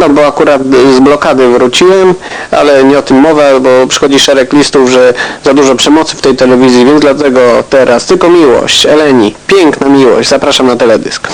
oglądam, bo akurat z blokady wróciłem, ale nie o tym mowa, bo przychodzi szereg listów, że za dużo przemocy w tej telewizji, więc dlatego teraz tylko miłość, Eleni, piękna miłość, zapraszam na teledysk.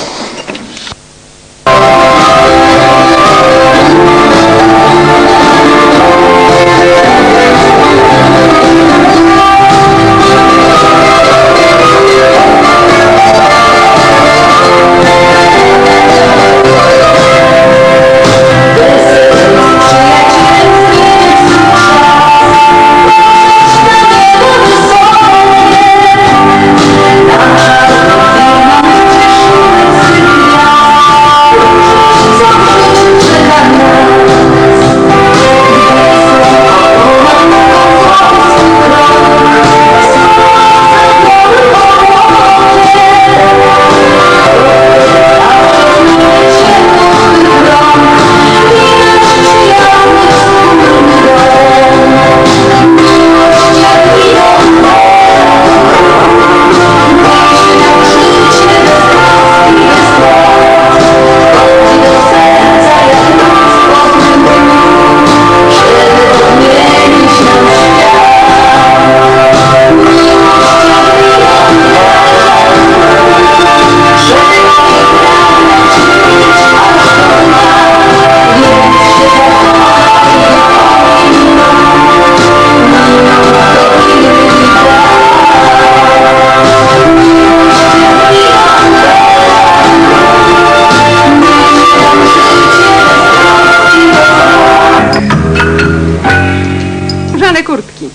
Kurtki.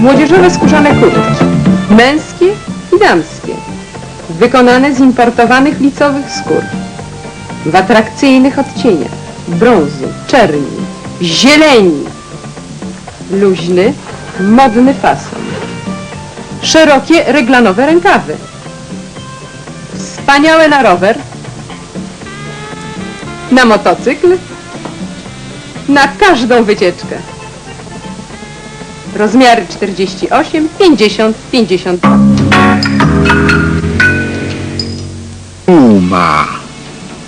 Młodzieżowe skórzane kurtki. Męskie i damskie. Wykonane z importowanych licowych skór. W atrakcyjnych odcieniach. Brązu, czerni, zieleni. Luźny, modny fason szerokie reglanowe rękawy. Wspaniałe na rower, na motocykl, na każdą wycieczkę. Rozmiary 48, 50, 52. Puma.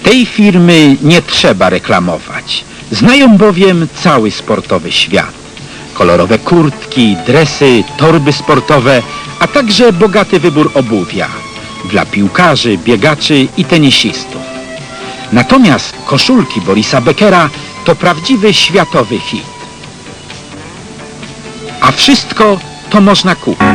Tej firmy nie trzeba reklamować. Znają bowiem cały sportowy świat. Kolorowe kurtki, dresy, torby sportowe, a także bogaty wybór obuwia dla piłkarzy, biegaczy i tenisistów. Natomiast koszulki Borisa Beckera to prawdziwy światowy hit. A wszystko to można kupić.